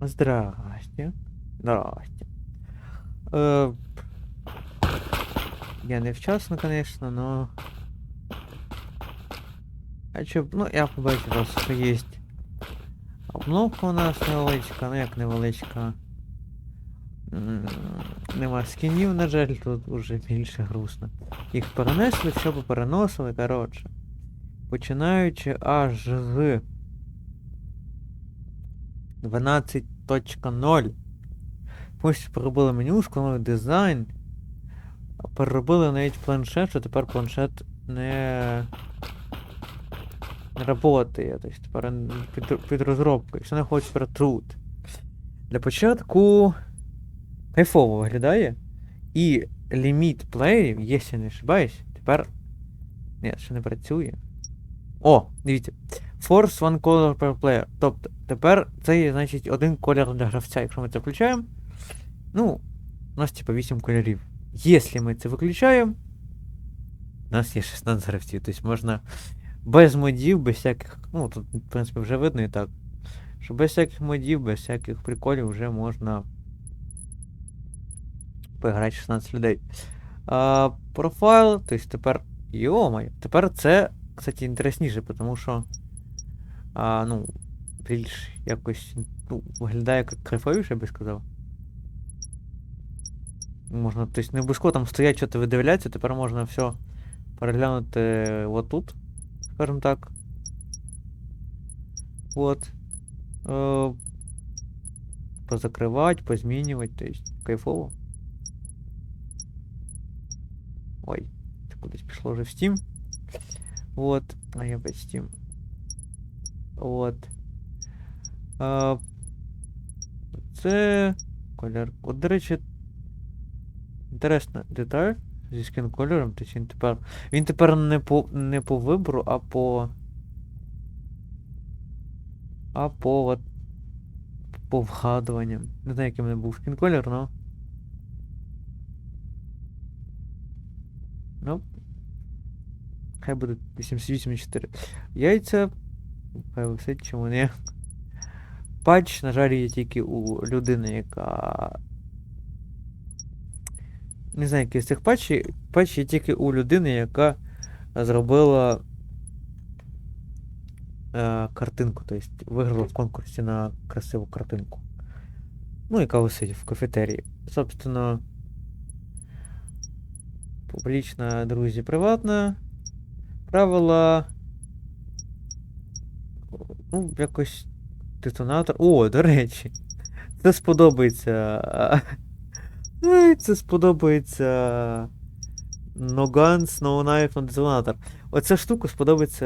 Здрасте. Здрасте. Е, я невчасно, конечно, но... А чо, ну, я побачив просто, що є обновка у нас невеличка, ну як невеличка. Нема скінів, на жаль, тут уже більше грустно. Їх перенесли, все попереносили, коротше. Починаючи аж з 12.0. Ось переробили меню, склонили дизайн. Переробили навіть планшет, що тепер планшет не. Работає. Тобто тепер під, під розробкою. Все не хоче тепер труд. Для початку кайфово виглядає. І ліміт плеєрів, якщо не ошибаюсь, тепер. Ні, ще не працює. О, дивіться. Force one color per player. Тобто, тепер це є, значить, один колір для гравця. Якщо ми це включаємо. Ну, у нас типа 8 кольорів. Якщо ми це виключаємо, у нас є 16 гравців. Тобто можна без модів, без всяких. Ну, тут, в принципі, вже видно і так. Що без всяких модів, без всяких приколів вже можна поіграти 16 людей. А, профайл, тобто тепер. Йомай, тепер це, кстати, інтересніше, тому що. А, ну, більш якось. Ну, виглядає як кайфовіше, я би сказав. Можна, тобто не обов'язково там стоять, що-то видивлятися, тепер можна все переглянути отут, скажімо так. От. Е, позакривати, позмінювати, тобто кайфово. Ой, це кудись пішло вже в Steam. Вот, а я опять Steam. Вот. А, це колір. От, до речі, інтересна деталь зі скін кольором. Тобто він тепер. Він тепер не по не по вибору, а по. А по от. По вгадуванням. Не знаю, який в мене був скін колір, но. Ну. Хай буде 88,4. Яйця. Хай висить, чому не. Патч, на жаль, є тільки у людини, яка. Не знаю, який з цих патчів. Патч є тільки у людини, яка зробила е, картинку, тобто виграла в конкурсі на красиву картинку. Ну, яка висить в кафетерії. Собственно. Публічна, друзі, приватна. Правила. Ну, якось детонатор. О, до речі. Це сподобається. Це сподобається. No Guns, No Knife, No Оця штука сподобається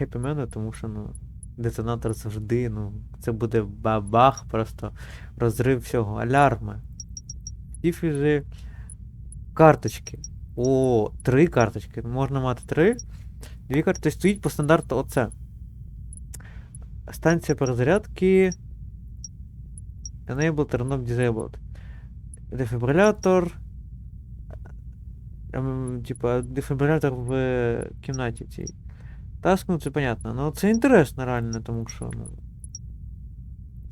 Happy Man, тому що, ну, детонатор завжди, ну, це буде бабах, просто розрив всього. Алярми. Діфіжі. Карточки. О, три карточки. Можна мати три. Дві карти. Тобто стоїть по стандарту оце. Станція перезарядки. Enable turn off disabled. Дефібрилятор. Ем, Типа, дефібрилятор в кімнаті цій. Таск, ну це понятно. Ну це інтересно реально, тому що, ну.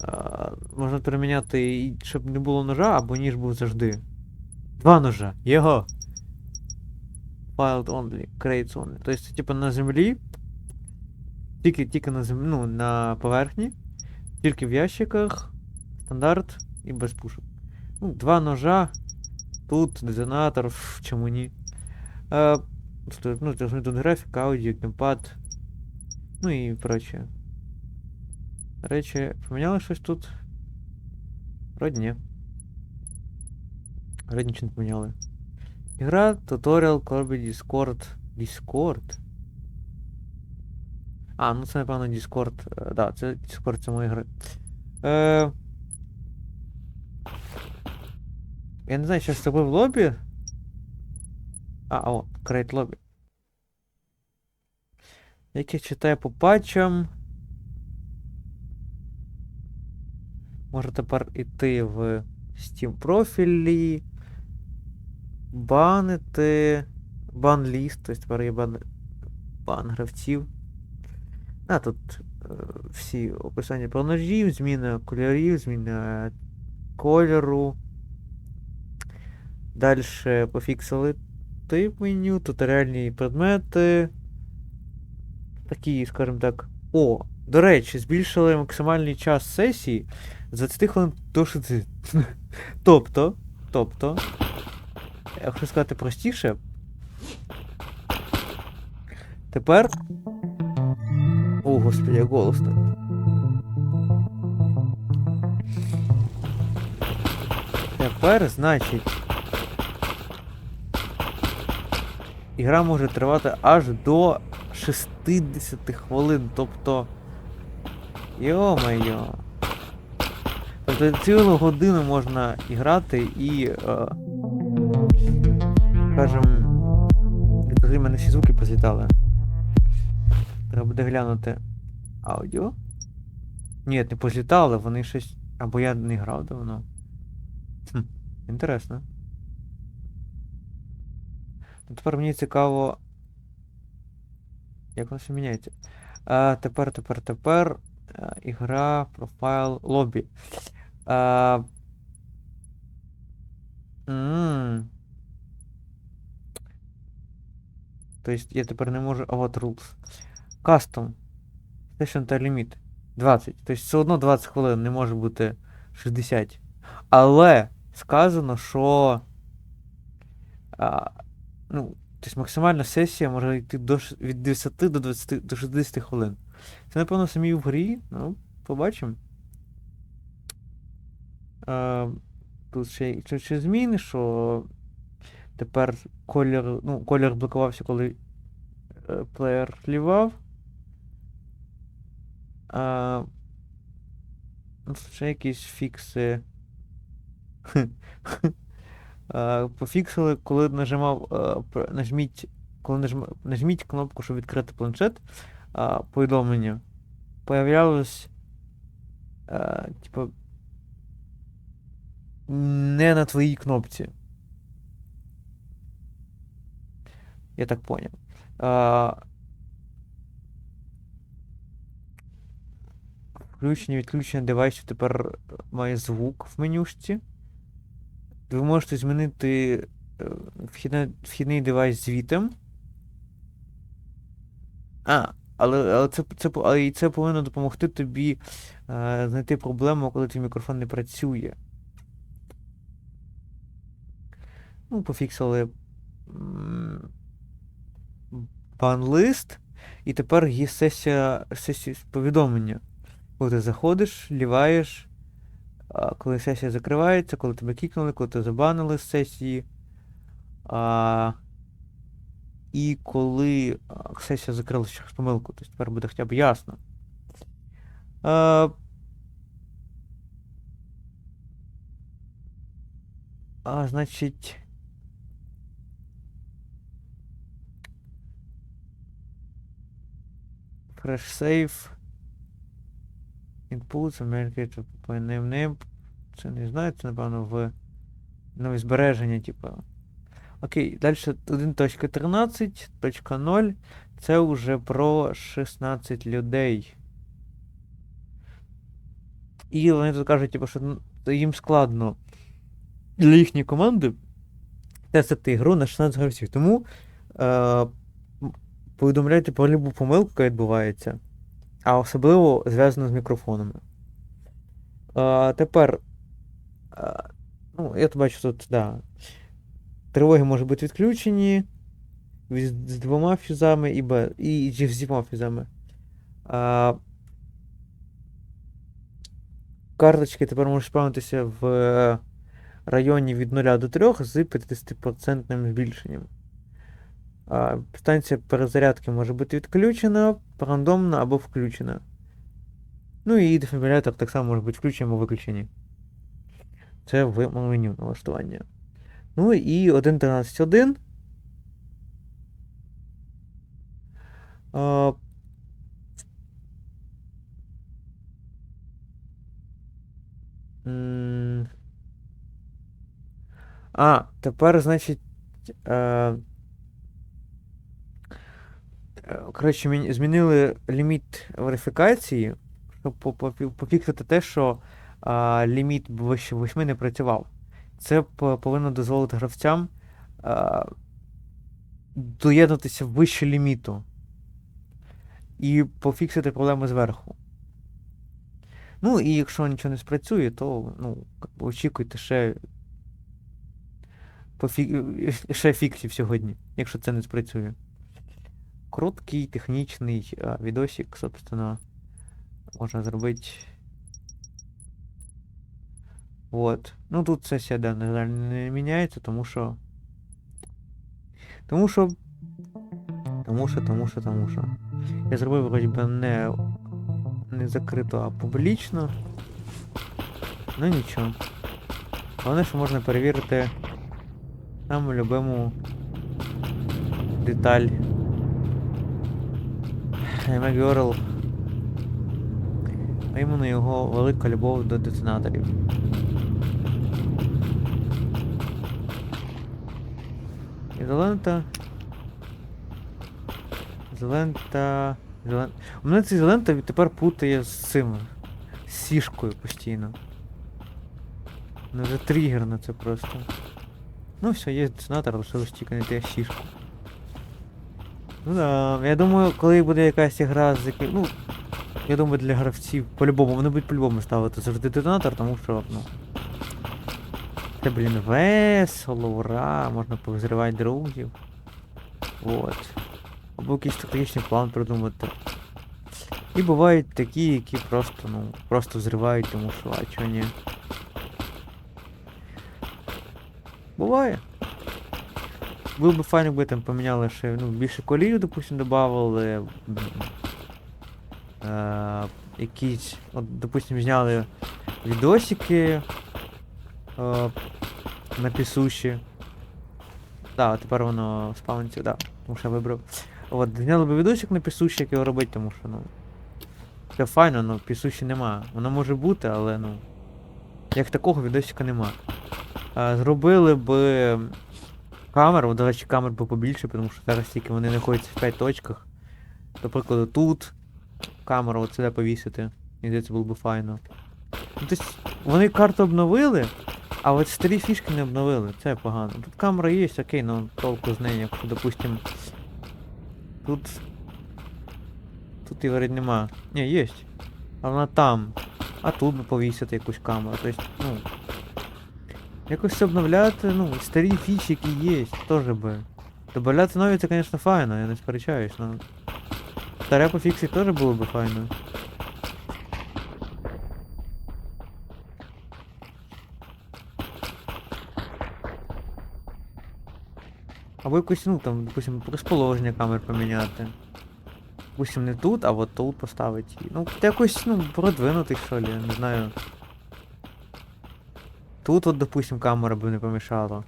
А, можна переміняти, щоб не було ножа, або ніж був завжди. Два ножа. Його. Filed only, crates only. Тобто, типа на землі. Тільки, тільки на землі, ну, на поверхні. Тільки в ящиках. Стандарт і без пушок. Ну, два ножа. Тут детонатор, чому ні. Е, ну, тут графіка, аудіо, геймпад. Ну і прочее. Речі, поміняли щось тут? Вроді ні. Вроді нічого не поміняли. Ігра, туторіал, Corby, Discord. Discord? А, ну це напевно Discord. Е, да, це Discord це мої гри. Е... Я не знаю, що з тобою в лобі. А, о, Create Lobby. Як я читаю по патчам. Можу тепер іти в Steam профілі. Банити. Бан-ліст, тобто тепер є бан. Бан гравців. А, тут всі описання про ножів, зміна кольорів, зміна кольору. Далі пофіксили тип меню, туторіальні предмети. Такі, скажімо так. О, до речі, збільшили максимальний час сесії з 20 хвилин до 60. тобто, тобто, я хочу сказати простіше. Тепер. О, господи, як голосно. Тепер, значить. Ігра може тривати аж до 60 хвилин, тобто. Йо-моє. Тобто цілу годину можна грати і. Е, скажем. Взагалі мене всі звуки позлітали. Треба буде глянути аудіо. Ні, не позлітали, вони щось. Або я не грав давно. Хм, інтересно. Ну, тепер мені цікаво. Як воно все міняється? А, тепер, тепер, тепер. А, ігра, профайл, лобі. А. Тобто я тепер не можу. А от rules. Custom. Session time limit. 20. Тобто все одно 20 хвилин не може бути 60. Але сказано, що. А, ну, тобто максимальна сесія може йти до, від 10 до 20 до 60 хвилин. Це, напевно, самі в грі. Ну, побачимо. А, тут ще, ще, ще зміни, що тепер колір, ну, колір блокувався, коли е, плеєр лівав. А, ну, ще якісь фікси. А, Пофіксили, коли нажимав, пр- нажміть, коли нажм, нажміть кнопку, щоб відкрити планшет, а, повідомлення. Появлялось, а, типу, не на твоїй кнопці. Я так поняв. А, Включення, відключення девайсів тепер має звук в менюшці. Ви можете змінити е, вхідне, вхідний девайс звітом. А, але, але, це, це, але це повинно допомогти тобі е, знайти проблему, коли твій мікрофон не працює. Ну, пофіксили бан-лист, і тепер є сесія, сесія повідомлення. Коли ти заходиш, ліваєш, а, коли сесія закривається, коли тебе кікнули, коли тебе забанили з сесії. А, і коли сесія закрилася через помилку, тобто тепер буде хоча б ясно. А, а значить. Fresh save. Inputs, American name name. Це не знаю, це напевно в нові збереження, типу. Окей, далі 1.13.0. Це вже про 16 людей. І вони тут кажуть, типу, що ну, їм складно для їхньої команди тестити ігру на 16 гравців. Тому е, повідомляйте про любу помилку, яка відбувається. А особливо зв'язано з мікрофонами. А, тепер. А, ну, я то бачу тут, да. Тривоги можуть бути відключені з, двома фюзами і, без, і, і з двома фюзами. А, карточки тепер можуть спавнитися в районі від 0 до 3 з 50% збільшенням. Станція перезарядки може бути відключена, рандомна або включена. Ну і дефібрилятор так само може бути включений або виключений. Це в меню налаштування. Ну і 1.13.1. А, тепер, значить. Коротше, змінили ліміт верифікації, щоб по- по- пофіксити те, що а, ліміт вище 8 не працював. Це повинно дозволити гравцям а, доєднатися вище ліміту і пофіксити проблеми зверху. Ну, і якщо нічого не спрацює, то ну, очікуйте ще, ще фіксів сьогодні, якщо це не спрацює. Короткий технічний а, відосик, собственно, можна зробити. Вот. Ну тут сесія, да, на жаль, не міняється, тому що. Тому що. Тому що, тому що, тому що. Я зробив вроді би не, не закрито, а публічно. Ну нічого. Головне, що можна перевірити саму любиму деталь. Мегіорл. А іменно його велика любов до детонаторів. Ізолента. Ізолента. Ізолента. У мене ця ізолента тепер путає з цим. З сішкою постійно. Ну вже тригерно це просто. Ну все, є детонатор, лишилось тільки те сішку. Ну да, я думаю, коли буде якась ігра з яким. Ну, я думаю, для гравців по-любому, вони будуть по-любому ставити завжди детонатор, тому що, ну. Це, блін, весело, ура, можна повзривати друзів. Вот. Або якийсь стратегічний план придумати. І бувають такі, які просто, ну, просто взривають, тому що, а чого ні. Буває. Було б файно, якби там поміняли ще ну, більше колію, допустим, додавали. Е, якісь, от, допустим, зняли відосики е, на пісуші. Да, тепер воно спавниться, да, тому що я вибрав. От, зняли б відосик на пісуші, як його робити, тому що, ну. Це файно, ну пісуші нема. Воно може бути, але ну. Як такого відосика нема. Е, зробили б камеру, до речі, камер би побільше, тому що зараз тільки вони знаходяться в 5 точках. До прикладу, тут камеру от сюди повісити. І це було б файно. Ну, тобто, вони карту обновили, а от старі фішки не обновили. Це погано. Тут камера є, окей, ну толку з нею, якщо, допустим. Тут. Тут і варить нема. Ні, є. А вона там. А тут би повісити якусь камеру. Тобто, ну. Якось обновляти, ну, старі фічі, які є, теж би. Добавляти нові, це, звісно, файно, я не сперечаюсь, но... Старе пофіксити теж було б файно. Або якось, ну там, допустим, розположення камер поміняти. Допустим, не тут, а от тут поставити. Ну, якось, ну, продвинутий, що ли, я не знаю. Тут от, допустим, камера би не помішала.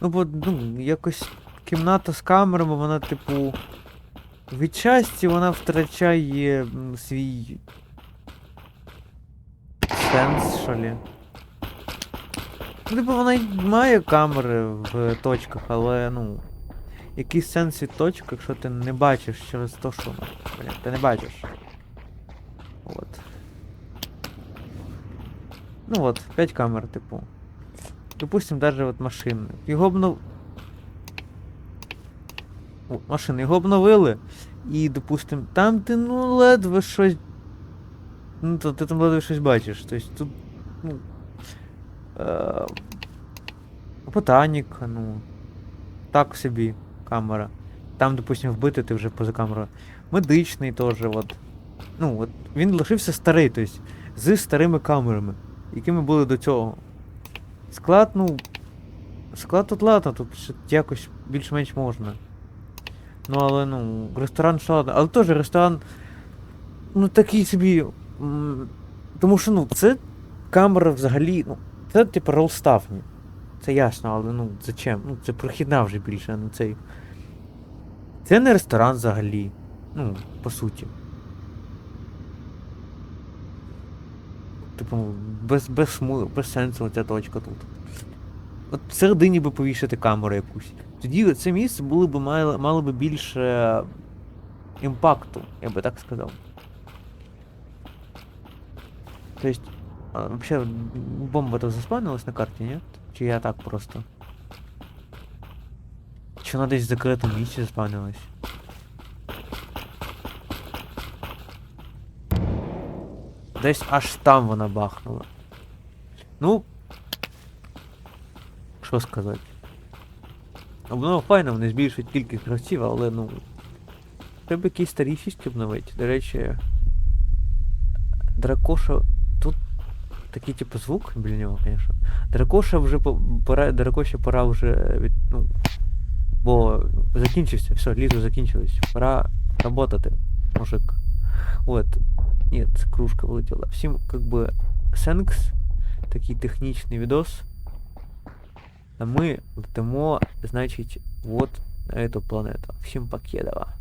Ну, бо, ну, якось кімната з камерами, вона, типу. Відчасті вона втрачає свій сенс, що ли. Ну, типу, вона має камери в точках, але, ну. Який сенс від точок, якщо ти не бачиш через то, що. ну, Блін, ти не бачиш. От. Ну от, 5 камер, типу. Допустим, даже от машини. Його обнов... О, машини, його обновили. І, допустим, там ти ну ледве щось. Ну, то ти там ледве щось бачиш. Тобто тут. Ну. Е... Ботаніка, ну. Так собі камера. Там, допустим, вбити ти вже поза камерою. Медичний теж, от. Ну, от він лишився старий, тобто, з старими камерами, якими були до цього. Склад, ну. Склад тут ладно, тут ще якось більш-менш можна. Ну, але ну, ресторан ще. Але теж ресторан. Ну такий собі. Тому що, ну, це камера взагалі. Ну, це типу ролставні. Це ясно, але ну зачем? Ну, це прохідна вже більше, а не цей. Це не ресторан взагалі. Ну, по суті. Типу, без, без, без сенсу ця точка тут. От всередині би повішати камеру якусь. Тоді це місце було б мало, мало би більше імпакту, я би так сказав. То есть, вообще, бомба-то заспавнилась на карте, нет? Чи я так просто? Чи вона десь в закритому місці заспавнилась? Десь аж там вона бахнула. Ну. Що сказати? Воно файно, вони збільшують кількість гравців, але ну. Треба якісь старі фішки обновити. До речі. Дракоша. Тут такий типу звук біля нього, звісно. Дракоша вже по- пора. Дракоші пора вже від. ну. Бо закінчився, все, літо закінчилось. Пора работати, мужик. Вот. Нет, кружка вылетела. Всем как бы thanks. Такий технічний відос. А ми летимо, значить, вот на эту планету. Всім покедова.